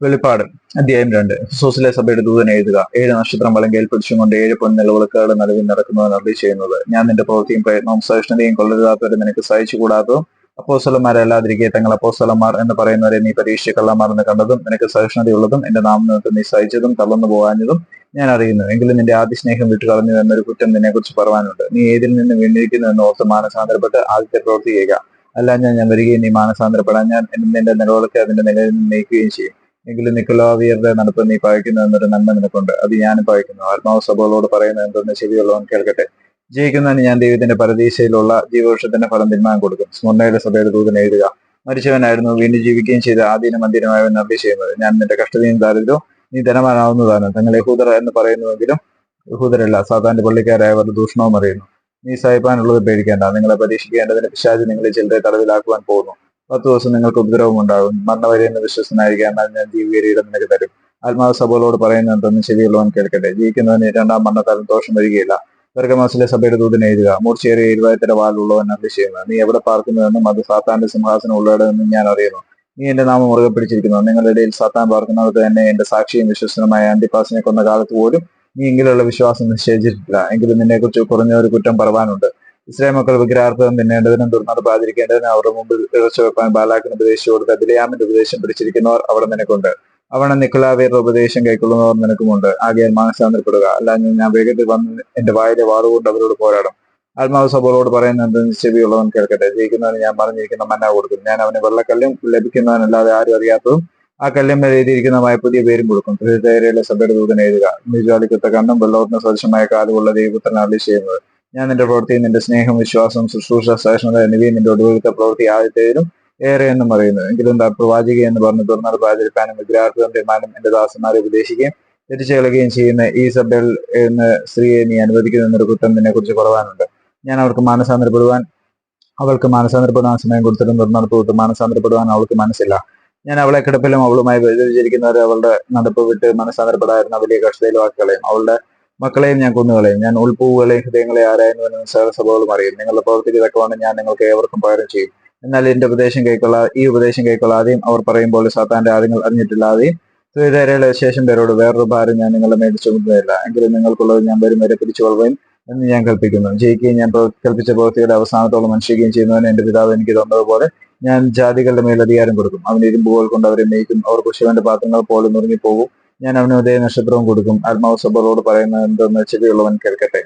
വെളിപ്പാട് അധ്യായം രണ്ട്. സോസിലെ സഭയുടെ ദൂതനെ എഴുതുക. ഏഴ് നക്ഷത്രം വലങ്കയിൽ പിടിച്ചുകൊണ്ട് ഏഴ് പൊന്നിലവിളക്കുകൾ നടുവിൽ നടക്കുന്നത് അറി ചെയ്യുന്നത് ഞാൻ നിന്റെ പ്രവൃത്തിയും പ്രയത്നവും സഹിഷ്ണുതയും കൊള്ളരുതാത്തവരെ നിനക്ക് സഹിച്ചു സഹിച്ചുകൂടാത്തതും അപ്പോസ്വലന്മാരല്ലാതിരിക്കെ തങ്ങൾ അപ്പോസ്വലന്മാർ എന്ന് പറയുന്നവരെ നീ പരീക്ഷ കള്ളമാർ എന്ന് കണ്ടതും നിനക്ക് സഹിഷ്ണുതയുള്ളതും എന്റെ നാമനിമിത്തം നീ സഹിച്ചതും തളർന്നു പോകാഞ്ഞതും ഞാൻ അറിയുന്നു. എങ്കിലും നിന്റെ ആദ്യ സ്നേഹം വിട്ടുകളഞ്ഞു എന്നൊരു കുറ്റം നിന്നെ കുറിച്ച് പറയാനുണ്ട് നീ ഏതിൽ നിന്ന് വീണിരിക്കുന്നു എന്ന് ഓർത്ത് മാനസാന്തരപ്പെട്ട് ആദ്യത്തെ പ്രവൃത്തി ചെയ്യുക. അല്ല ഞാൻ ഞാൻ വരികയും നീ മാനസാന്തരപ്പെടാൻ ഞാൻ നിന്റെ നിലവിളക്ക് അതിന്റെ നിലയിൽ നീക്കുകയും ചെയ്യും. എങ്കിലും നിക്കലോവിയറുടെ നടപ്പ് നീ പഴയ്ക്കുന്നു എന്നൊരു നന്മ നിനക്കുണ്ട്. അത് ഞാനും പഴയ്ക്കുന്നു ആത്മാവ് സഭകളോട് പറയുന്നത് എന്തെന്ന് ശരിയുള്ളവൻ കേൾക്കട്ടെ. ജീവിക്കുന്നതിന് ഞാൻ ദൈവത്തിന്റെ പരദീശയിലുള്ള ജീവവൃക്ഷത്തിന്റെ ഫലം തീരുമാനം കൊടുക്കും. സ്മരണയുടെ സഭയുടെ ദൂതൻ എഴുതുക മരിച്ചവനായിരുന്നു വീണ്ടും ജീവിക്കുകയും ചെയ്ത ആദീനം മന്ദിരമായവൻ നന്ദി ചെയ്യുന്നത് ഞാൻ നിന്റെ കഷ്ടതയും ദാരിദ്ര്യവും നീ ധനവാനാവുന്നതാണ്. തങ്ങൾ യഹൂദർ എന്ന് പറയുന്നുവെങ്കിലും യഹൂദരല്ല സാധാരണ പള്ളിക്കാരായവർ ദൂഷണവും അറിയുന്നു. നീ സഹിപ്പാനുള്ളത് പേടിക്കേണ്ട. നിങ്ങളെ പരീക്ഷിക്കേണ്ടതിന് പിശാചി നിങ്ങളെ ചിലരെ തടവിലാക്കുവാൻ പോകുന്നു. പത്ത് ദിവസം നിങ്ങൾക്ക് ഉപദ്രവം ഉണ്ടാകും മരണവരെയെന്ന് വിശ്വസനായിരിക്കാൻ എന്നാൽ ഞാൻ ജീവികരീടം നിനക്ക് തരും. ആത്മാവ് സഭകളോട് പറയുന്നത് എന്തെന്ന് ശരിയുള്ളവൻ കേൾക്കട്ടെ. ജീവിക്കുന്നവന് രണ്ടാം മരണത്താലും ദോഷം വരികയില്ല. വർഗമാസിലെ സഭയുടെ ദൂതനെ എഴുതുക. മൂർച്ചയേറിയ വാലുള്ളവൻ അറി ചെയ്യുന്നത് നീ എവിടെ പാർക്കുന്നുവെന്നും അത് സാത്താന്റെ സിംഹാസനം ഉള്ളവിടെന്നും ഞാൻ അറിയുന്നു. നീ എന്റെ നാമം മുറുകെ പിടിച്ചിരിക്കുന്നു. നിങ്ങളുടെ ഇടയിൽ സാത്താൻ പാർക്കുന്നത് തന്നെ എന്റെ സാക്ഷിയും വിശ്വസനമായ ആന്റിപ്പാസിനെ കൊന്ന കാലത്ത് പോലും നീ ഇങ്ങനെയുള്ള വിശ്വാസം നിശ്ചയിച്ചിട്ടില്ല. എങ്കിലും നിന്നെക്കുറിച്ച് കുറഞ്ഞ ഒരു കുറ്റം പറവാനുണ്ട്. ഇസ്രായേൽ മക്കൾ വിഗ്രഹാർത്ഥം തിന്നേണ്ടതിനും ദുർനടപ്പാതിരിക്കേണ്ടതിനും അവരുടെ മുമ്പിൽ ഇറച്ചു വെക്കാൻ ബാലാക്കിന് ഉപദേശിച്ചു കൊടുത്ത ബിലയാമിന്റെ ഉപദേശം പിടിച്ചിരിക്കുന്നവർ അവിടെ നിനക്കുണ്ട്. അവണ നിക്കുലാവിയറുടെ ഉപദേശം കൈക്കൊള്ളുന്നവർ നിനക്കുമുണ്ട്. ആകയാൽ മാനസാന്തരപ്പെടുക. അല്ലാഞ്ഞ് ഞാൻ വേഗത്തിൽ വന്ന് എന്റെ വായിലെ വാറുകൊണ്ട് അവരോട് പോരാടും. ആത്മാവ് സഭകളോട് പറയുന്ന എന്ത് ചെവിയുള്ളവൻ കേൾക്കട്ടെ. ജയിക്കുന്നവന് ഞാൻ പറഞ്ഞിരിക്കുന്ന മന്ന കൊടുക്കും. ഞാൻ അവന് വെള്ളക്കല്ലും ലഭിക്കുന്നവനല്ലാതെ ആരും അറിയാത്തതും ആ കല്ലിന്മേൽ എഴുതിയിരിക്കുന്നതുമായ പുതിയ പേരും കൊടുക്കും. ഹൃദയയിലെ സഭയുടെ ദൂതൻ എഴുതുക. നിജ്വാലിക്കത്ത കണ്ണും വെള്ളോട്ടിന് സദൃശമായ കാലുകളുള്ള ദൈവപുത്രൻ ചെയ്യുന്നത്. ഞാൻ നിന്റെ പ്രവൃത്തി നിന്റെ സ്നേഹം വിശ്വാസം ശുശ്രൂഷ സഹിഷ്ണുത എന്നിവയും നിന്റെ ഒടുവിലത്തെ പ്രവൃത്തി ആദ്യത്തേതിലും ഏറെ എന്നും അറിയുന്നു എങ്കിലും എന്താ പ്രവാചക എന്ന് പറഞ്ഞ് തുറന്നാൽ പ്രാചരിപ്പാനും വിഗ്രഹാർത്ഥം തീരുമാനം എന്റെ ദാസന്മാരെ ഉപദേശിക്കുകയും തെറ്റിച്ചു ചെയ്യുന്ന ഈ സബൽ എന്ന സ്ത്രീയെ നീ അനുവദിക്കുന്നു എന്നൊരു കുറ്റം നിന്നെ കുറിച്ച് കുറവാനുണ്ട്. ഞാൻ അവർക്ക് മാനസാന്തരപ്പെടുവാൻ അവൾക്ക് മാനസാന്തരപ്പെടാൻ സമയം കൊടുത്തിട്ടും തുറന്നാൽ വിട്ട് മാനസാന്തരപ്പെടുവാൻ അവൾക്ക് മനസ്സില്ല. ഞാൻ അവളെ കിടപ്പിലും അവളുമായി വ്യതിചരിക്കുന്നവരെ അവളുടെ നടപ്പ് വിട്ട് മനസ്സാന്തരപ്പെടാതിരുന്ന വലിയ കഷ്ടതയിലും ആക്കി അവളുടെ മക്കളെയും ഞാൻ കൊന്നുകളയും. ഞാൻ ഉൾപ്പൂവുകളെയും ഹൃദയങ്ങളെ ആരായുന്നുവെന്ന് സകല സഭകളും അറിയും. നിങ്ങളുടെ പ്രവർത്തിക്ക് തക്കവണ്ണം ഞാൻ നിങ്ങൾക്ക് ഏവർക്കും പകരം ചെയ്യും. എന്നാൽ എന്റെ ഉപദേശം കൈക്കൊള്ളാ ഈ ഉപദേശം കൈക്കൊള്ളാതെയും അവർ പറയുമ്പോൾ സാത്താന്റെ ആദ്യങ്ങൾ അറിഞ്ഞിട്ടില്ലാതെയും സുവിധേരയുടെ ശേഷം പേരോട് വേറൊരു ഭാരം ഞാൻ നിങ്ങളെ മേൽ ചുമത്തുന്നില്ല എങ്കിലും നിങ്ങൾക്കുള്ളത് ഞാൻ വരും വരെ പിടിച്ചുകൊള്ളുകയും എന്ന് ഞാൻ കൽപ്പിക്കുന്നു. ജയിക്കുകയും ഞാൻ കൽപ്പിച്ച പ്രവൃത്തിയുടെ അവസാനത്തോളം മനുഷ്യക്കുകയും ചെയ്യുന്നതിന് എന്റെ പിതാവ് എനിക്ക് തന്നതുപോലെ ഞാൻ ജാതികളുടെ മേൽ അധികാരം കൊടുക്കും. അവൻ ഇരുമ്പുകൾ കൊണ്ട് അവരെ മേയ്ക്കും. അവർ കുശവന്റെ പാത്രങ്ങൾ പോലെ നുറുങ്ങിപ്പോകും. ഞാൻ അവന് ഉദയ നക്ഷത്രവും കൊടുക്കും. ആത്മാവ് സബറോട് പറയുന്നത് എന്തെന്ന് ചെവിയുള്ളവൻ കേൾക്കട്ടെ.